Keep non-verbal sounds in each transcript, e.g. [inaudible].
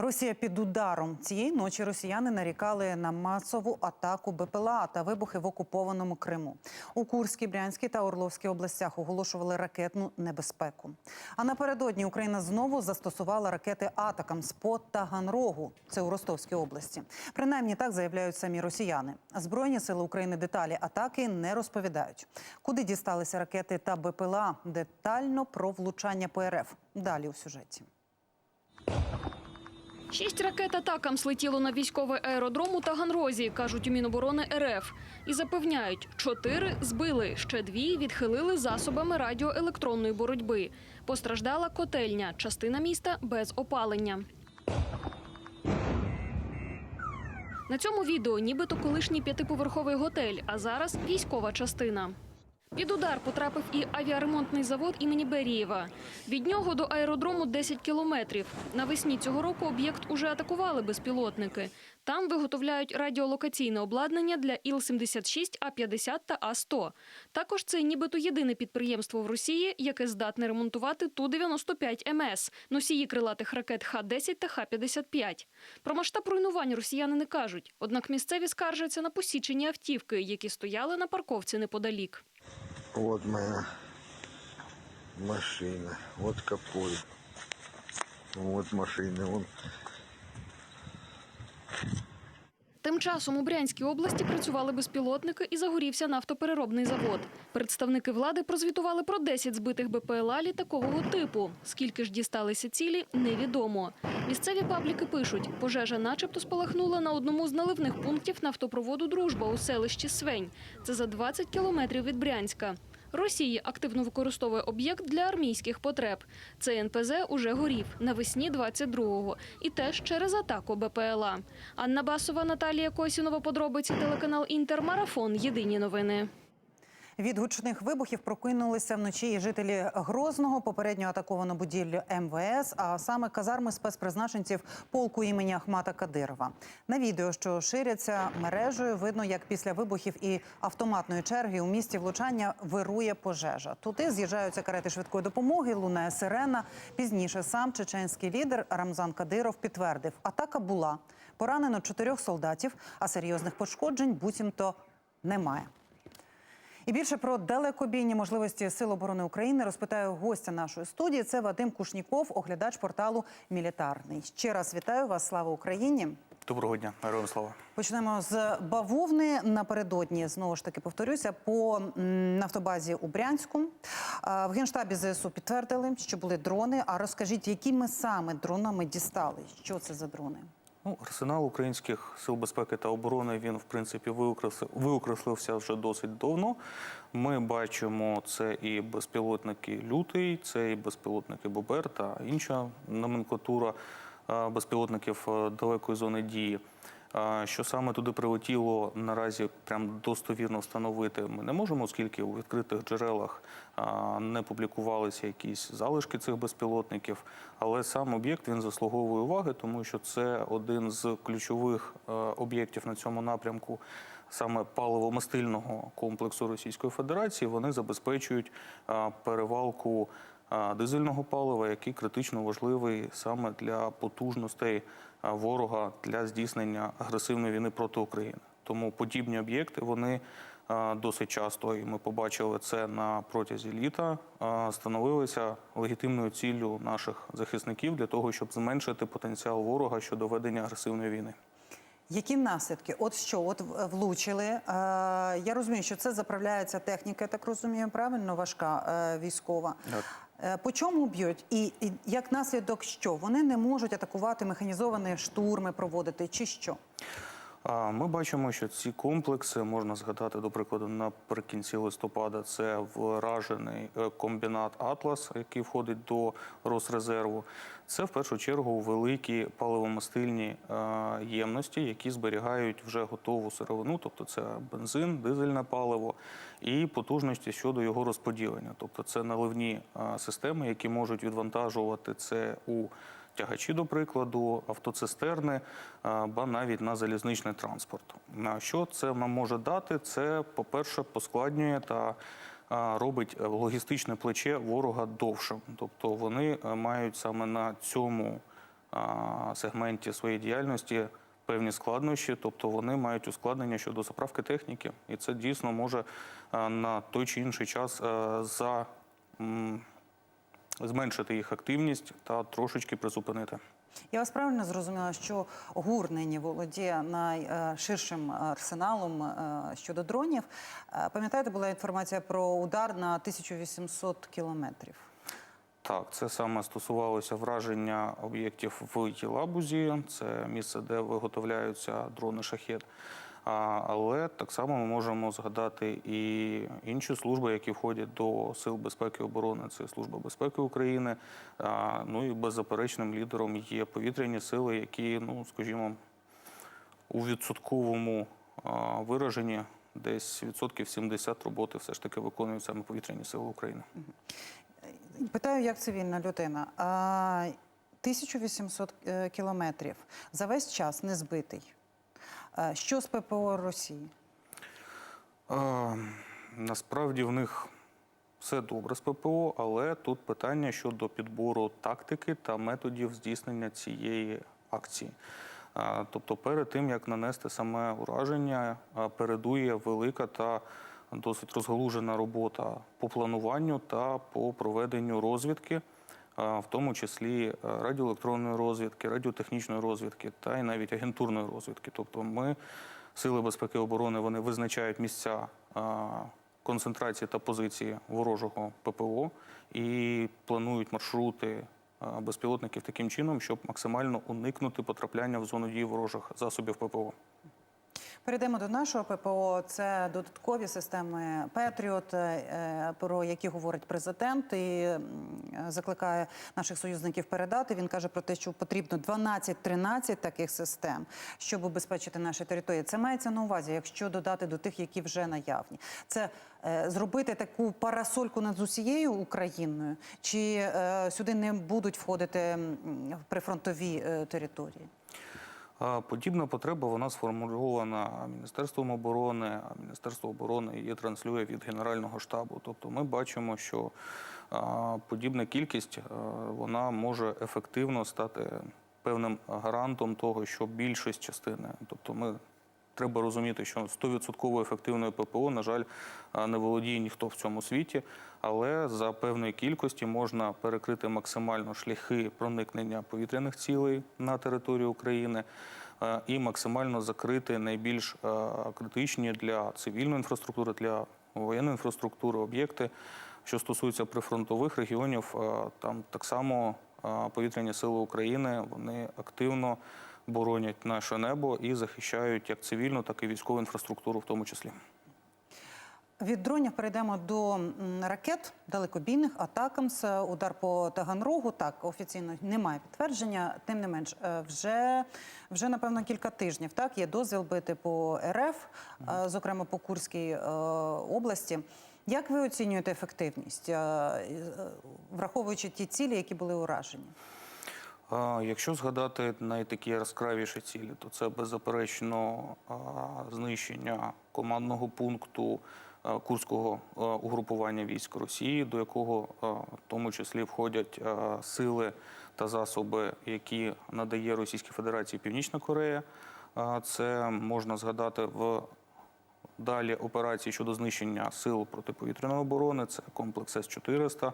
Росія під ударом цієї ночі росіяни нарікали на масову атаку БПЛА та вибухи в окупованому Криму. У Курській, Брянській та Орловській областях оголошували ракетну небезпеку. А напередодні Україна знову застосувала ракети Атакамс по Таганрогу. Це у Ростовській області. Принаймні так заявляють самі росіяни. Збройні сили України деталі атаки не розповідають. Куди дісталися ракети та БПЛА? Детально про влучання по РФ. Далі у сюжеті. Шість ракет атакам слетіло на військовий аеродром у Таганрозі, кажуть у Міноборони РФ. І запевняють, чотири збили, ще дві відхилили засобами радіоелектронної боротьби. Постраждала котельня, частина міста без опалення. На цьому відео нібито колишній п'ятиповерховий готель, а зараз військова частина. Під удар потрапив і авіаремонтний завод імені Берієва. Від нього до аеродрому 10 кілометрів. Навесні цього року об'єкт уже атакували безпілотники. Там виготовляють радіолокаційне обладнання для Іл-76, А-50 та А-100. Також це нібито єдине підприємство в Росії, яке здатне ремонтувати Ту-95 МС, носії крилатих ракет Х-10 та Х-55. Про масштаб руйнувань росіяни не кажуть. Однак місцеві скаржаться на посічені автівки, які стояли на парковці неподалік. Вот моя машина. Вот капой. Вот машина. Вон Тим часом у Брянській області працювали безпілотники і загорівся нафтопереробний завод. Представники влади прозвітували про 10 збитих БПЛА літакового типу. Скільки ж дісталися цілі, невідомо. Місцеві пабліки пишуть, пожежа начебто спалахнула на одному з наливних пунктів нафтопроводу «Дружба» у селищі Свень. Це за 20 кілометрів від Брянська. Росія активно використовує об'єкт для армійських потреб. Цей НПЗ уже горів навесні 22-го. І теж через атаку БПЛА. Анна Басова, Наталія Косінова, подробиці, телеканал Інтермарафон. Єдині новини. Від гучних вибухів прокинулися вночі і жителі Грозного. Попередньо атаковано будівлю МВС, а саме казарми спецпризначенців полку імені Ахмата Кадирова. На відео, що ширяться мережею, видно, як після вибухів і автоматної черги у місті влучання вирує пожежа. Туди з'їжджаються карети швидкої допомоги, лунає сирена. Пізніше сам чеченський лідер Рамзан Кадиров підтвердив, атака була. Поранено чотирьох солдатів, а серйозних пошкоджень буцімто немає. І більше про далекобійні можливості Сил оборони України розпитаю гостя нашої студії. Це Вадим Кушніков, оглядач порталу Мілітарний. Ще раз вітаю вас. Слава Україні! Доброго дня, героям слава. Почнемо з бавовни. Напередодні знову ж таки повторюся по нафтобазі у Брянську. В генштабі ЗСУ підтвердили, що були дрони. А розкажіть, якими саме дронами дістали? Що це за дрони? Ну, арсенал українських сил безпеки та оборони він в принципі виокреслив- виокреслився вже досить давно. Ми бачимо це і безпілотники лютий, це і безпілотники Бобер та інша номенклатура безпілотників е, далекої зони дії. Що саме туди прилетіло, наразі прям достовірно встановити ми не можемо, оскільки у відкритих джерелах не публікувалися якісь залишки цих безпілотників. Але сам об'єкт він заслуговує уваги, тому що це один з ключових е, об'єктів на цьому напрямку. Саме паливомастильного комплексу Російської Федерації вони забезпечують перевалку дизельного палива, який критично важливий саме для потужностей ворога для здійснення агресивної війни проти України. Тому подібні об'єкти вони досить часто, і ми побачили це на протязі літа, становилися легітимною ціллю наших захисників для того, щоб зменшити потенціал ворога щодо ведення агресивної війни. Які наслідки? От що, от влучили. Е, я розумію, що це заправляється техніка, я так розумію, правильно важка е, військова. Так. Е, по чому б'ють? І, і як наслідок що? Вони не можуть атакувати механізовані штурми проводити, чи що? А, Ми бачимо, що ці комплекси можна згадати, до прикладу, наприкінці листопада. Це вражений е, комбінат Атлас, який входить до Росрезерву. Це в першу чергу великі паливомастильні е, ємності, які зберігають вже готову сировину, тобто це бензин, дизельне паливо і потужності щодо його розподілення. Тобто це наливні е, системи, які можуть відвантажувати це у тягачі, до прикладу, автоцистерни, а, ба навіть на залізничний транспорт. А Що це нам може дати? Це, по-перше, поскладнює та робить е, логістичне плече ворога довшим. Тобто вони е, мають саме на цьому сегменті своєї діяльності певні складнощі, тобто вони мають ускладнення щодо заправки техніки, і це дійсно може на той чи інший час е, за зменшити їх активність та трошечки призупинити. Я вас правильно зрозуміла, що ГУР нині володіє найширшим арсеналом е, щодо дронів. Е, Пам'ятаєте, була інформація про удар на 1800 кілометрів. Так, це саме стосувалося враження об'єктів в Єлабузі. Це місце, де виготовляються дрони шахет. Але так само ми можемо згадати і інші служби, які входять до сил безпеки і оборони. Це служба безпеки України. Ну і беззаперечним лідером є повітряні сили, які, ну скажімо, у відсотковому вираженні десь відсотків 70 роботи все ж таки виконують саме повітряні сили України. Питаю, як цивільна людина. А 1800 е, кілометрів за весь час не збитий. Що з ППО Росії? А, насправді в них все добре з ППО, але тут питання щодо підбору тактики та методів здійснення цієї акції. А, тобто, перед тим як нанести саме ураження, передує велика та досить розгалужена робота по плануванню та по проведенню розвідки. В тому числі е, радіоелектронної розвідки, радіотехнічної розвідки та й навіть агентурної розвідки. Тобто, ми Сили безпеки і оборони вони визначають місця концентрації та позиції ворожого ППО і планують маршрути безпілотників таким чином, щоб максимально уникнути потрапляння в зону дії ворожих засобів ППО. Перейдемо до нашого ППО. Це додаткові системи Петріот, е, про які говорить президент, і закликає наших союзників передати. Він каже про те, що потрібно 12-13 таких систем, щоб убезпечити наші території. Це мається на увазі, якщо додати до тих, які вже наявні. Це е, зробити таку парасольку над усією Україною, чи е, сюди не будуть входити прифронтові території? Подібна потреба вона сформульована Міністерством оборони, а Міністерство оборони її транслює від Генерального штабу. Тобто ми бачимо, що подібна кількість вона може ефективно стати певним гарантом того, що більшість частини, тобто ми. Треба розуміти, що 100% ефективної ППО, на жаль, не володіє ніхто в цьому світі, але за певної кількості можна перекрити максимально шляхи проникнення повітряних цілей на територію України е, і максимально закрити найбільш е, критичні для цивільної інфраструктури, для воєнної інфраструктури об'єкти. Що стосується прифронтових регіонів, е, там так само е, повітряні сили України вони активно боронять наше небо і захищають як цивільну, так і військову інфраструктуру, в тому числі. Від дронів перейдемо до ракет далекобійних атакамс. Удар по Таганрогу. Так офіційно немає підтвердження. Тим не менш, е, вже вже напевно кілька тижнів. Так є дозвіл бити по РФ, е, зокрема по Курській е, області. Як ви оцінюєте ефективність, враховуючи ті цілі, які були уражені? Якщо згадати найтакі яскравіші цілі, то це беззаперечно знищення командного пункту Курського угрупування військ Росії, до якого в тому числі входять сили та засоби, які надає Російській Федерації Північна Корея. Це можна згадати в Далі операції щодо знищення сил протиповітряної оборони, це комплекс С-400.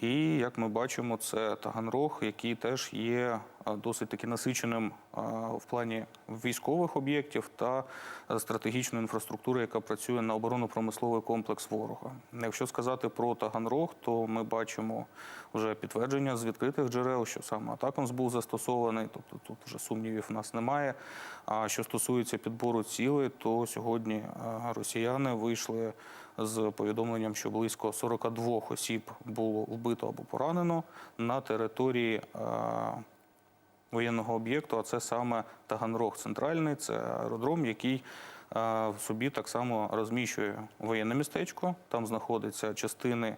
І як ми бачимо, це Таганрог, який теж є досить таки насиченим в плані військових об'єктів та стратегічної інфраструктури, яка працює на оборонно-промисловий комплекс ворога. Якщо сказати про Таганрог, то ми бачимо вже підтвердження з відкритих джерел, що саме атакамс був застосований, тобто тут вже сумнівів в нас немає. А що стосується підбору цілей, то сьогодні росіяни вийшли з повідомленням, що близько 42 осіб було вбито або поранено на території воєнного об'єкту, а це саме Таганрог Центральний, це аеродром, який в собі так само розміщує воєнне містечко. Там знаходяться частини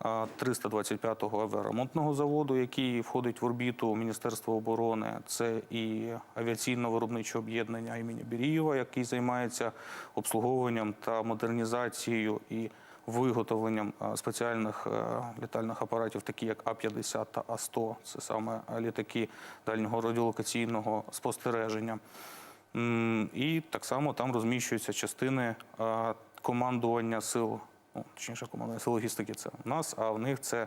325-го авіаремонтного заводу, який входить в орбіту Міністерства оборони. Це і авіаційно-виробниче об'єднання імені Бірієва, який займається обслуговуванням та модернізацією і виготовленням спеціальних е, літальних апаратів, такі як А-50 та А-100. Це саме літаки дальнього радіолокаційного спостереження. І так само там розміщуються частини командування сил, ну, точніше, командування сил логістики це у нас, а в них це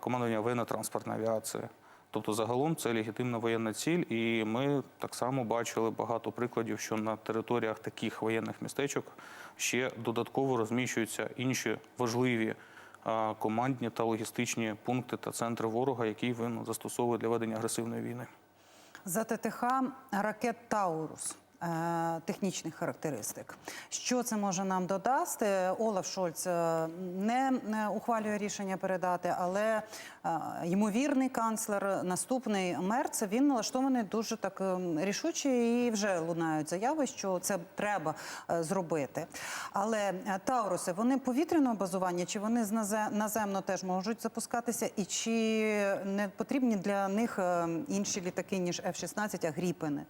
командування воєнно-транспортної авіації. Тобто загалом це легітимна воєнна ціль, і ми так само бачили багато прикладів, що на територіях таких воєнних містечок ще додатково розміщуються інші важливі командні та логістичні пункти та центри ворога, які він застосовує для ведення агресивної війни. За ТТХ ракет Таурус. Е, Технічних характеристик. Що це може нам додати? Олаф Шольц е, не ухвалює рішення передати, але е, ймовірний канцлер, наступний Мерц, він налаштований дуже так е, рішуче і вже лунають заяви, що це треба зробити. Але Тауруси вони повітряного базування, чи вони з назе- наземно теж можуть запускатися, і чи не потрібні для них е, інші літаки ніж F-16, а Гріпени?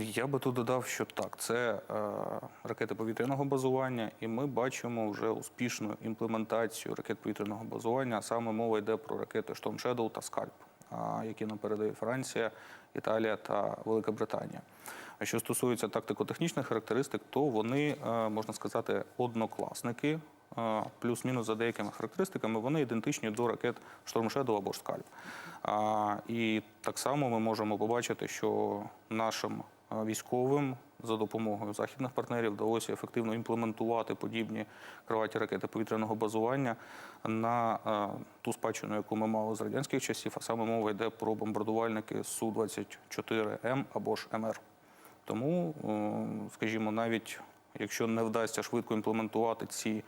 Я би тут додав, що так, це е, ракети повітряного базування, і ми бачимо вже успішну імплементацію ракет повітряного базування. Саме мова йде про ракети Storm Shadow та а, які нам передає Франція, Італія та Велика Британія. А що стосується тактико-технічних характеристик, то вони, е, можна сказати, однокласники. Плюс-мінус за деякими характеристиками, вони ідентичні до ракет Shadow або ж Scalp. І так само ми можемо побачити, що нашим військовим за допомогою західних партнерів вдалося ефективно імплементувати подібні криваті ракети повітряного базування на ту спадщину, яку ми мали з радянських часів, а саме мова йде про бомбардувальники Су-24М або ж МР. Тому, скажімо, навіть якщо не вдасться швидко імплементувати ці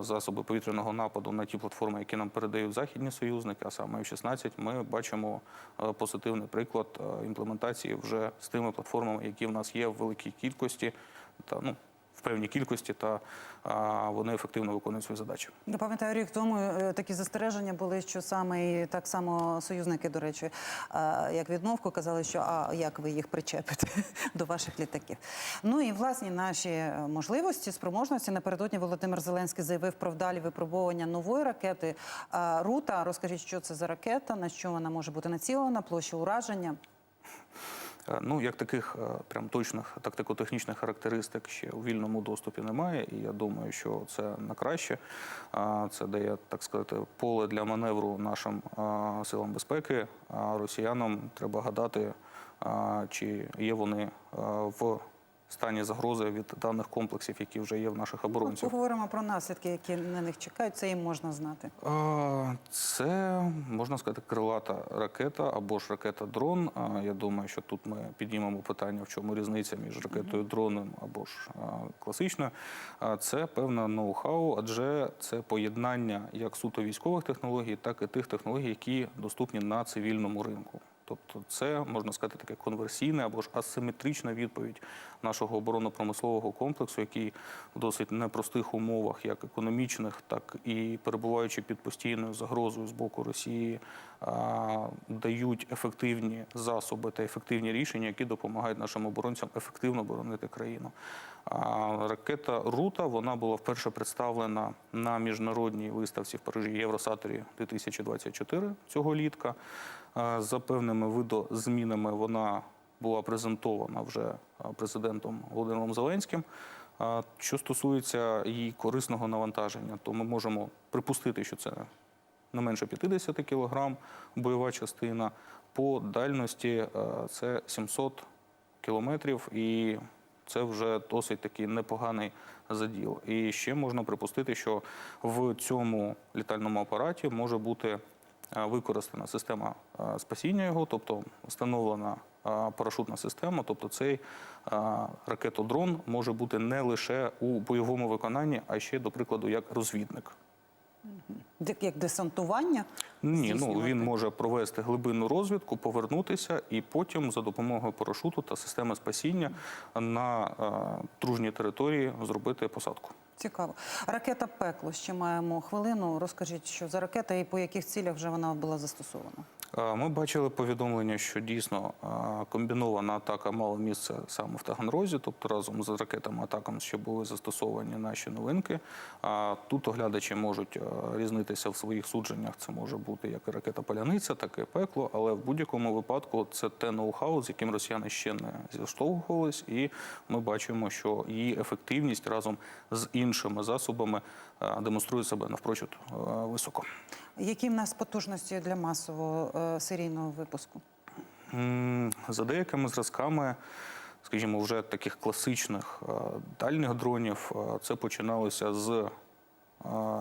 засоби повітряного нападу на ті платформи, які нам передають західні союзники, а саме F-16, ми бачимо е, позитивний приклад е, імплементації вже з тими платформами, які в нас є в великій кількості та ну. Певній кількості та вони ефективно виконують свої задачі. Я пам'ятаю, рік тому е, такі застереження були, що саме і так само союзники, до речі, як відмовку казали, що а як ви їх причепите [laughs] до ваших літаків. Ну і власні наші можливості, спроможності. Напередодні Володимир Зеленський заявив про вдалі випробування нової ракети. Рута, розкажіть, що це за ракета, на що вона може бути націлена, площа ураження. Е, Ну, як таких е, прям точних тактико-технічних характеристик ще у вільному доступі немає, і я думаю, що це на краще. Це дає, так сказати, поле для маневру нашим силам безпеки, а росіянам треба гадати, чи є вони в стані загрози від даних комплексів, які вже є в наших оборонців. Поговоримо про наслідки, які на них чекають. Це їм можна знати. Це можна сказати крилата ракета або ж ракета-дрон. Я думаю, що тут ми піднімемо питання, в чому різниця між ракетою дроном або ж класичною. Це певне ноу-хау, адже це поєднання як суто військових технологій, так і тих технологій, які доступні на цивільному ринку. Тобто це можна сказати таке конверсійне або ж асиметрична відповідь нашого оборонно-промислового комплексу, який в досить непростих умовах, як економічних, так і перебуваючи під постійною загрозою з боку Росії, дають ефективні засоби та ефективні рішення, які допомагають нашим оборонцям ефективно боронити країну. Ракета Рута вона була вперше представлена на міжнародній виставці в Парижі Євросаторі 2024 цього літка. За певними видозмінами вона була презентована вже президентом Володимиром Зеленським. Що стосується її корисного навантаження, то ми можемо припустити, що це не менше 50 кг бойова частина. По дальності е, це 700 кілометрів, і це вже досить такий непоганий заділ. І ще можна припустити, що в цьому літальному апараті може бути е, використана система е, спасіння його, тобто встановлена е, парашутна система. Тобто цей е, ракетодрон може бути не лише у бойовому виконанні, а ще, до прикладу, як розвідник. Як десантування? Ні, ну він може провести глибинну розвідку, повернутися і потім за допомогою парашуту та системи спасіння на е, дружній території зробити посадку. Цікаво. Ракета пекло. Ще маємо хвилину. Розкажіть, що за ракета і по яких цілях вже вона була застосована? Е, Ми бачили повідомлення, що дійсно е, комбінована атака мала місце саме в Таганрозі, тобто разом з ракетами атакам ще були застосовані наші новинки. Тут оглядачі можуть е, різнитися в своїх судженнях. Це може бути як і ракета Паляниця, так і пекло. Але в будь-якому випадку це те ноу-хау, з яким росіяни ще не зіштовхувались, і ми бачимо, що її ефективність разом з іншими засобами демонструє себе навпрочуд високо. Які в нас потужності для масового е, серійного випуску? За деякими зразками, скажімо, вже таких класичних е, дальніх дронів, е, це починалося з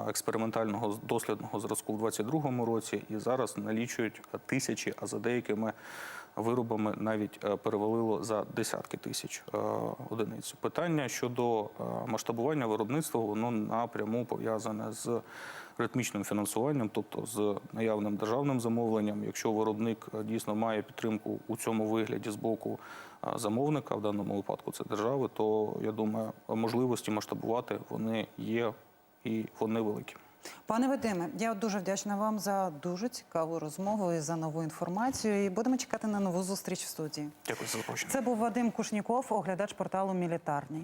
експериментального дослідного зразку в 22-му році, і зараз налічують тисячі, а за деякими виробами навіть е, перевалило за десятки тисяч е, одиниць. Питання щодо е, масштабування виробництва, воно напряму пов'язане з ритмічним фінансуванням, тобто з наявним державним замовленням. Якщо виробник дійсно має підтримку у цьому вигляді з боку замовника, в даному випадку це держави, то я думаю, можливості масштабувати вони є і вони великі. Пане Вадиме, я дуже вдячна вам за дуже цікаву розмову і за нову інформацію. І будемо чекати на нову зустріч в студії. Дякую за запрошення. Це був Вадим Кушніков, оглядач порталу Мілітарний.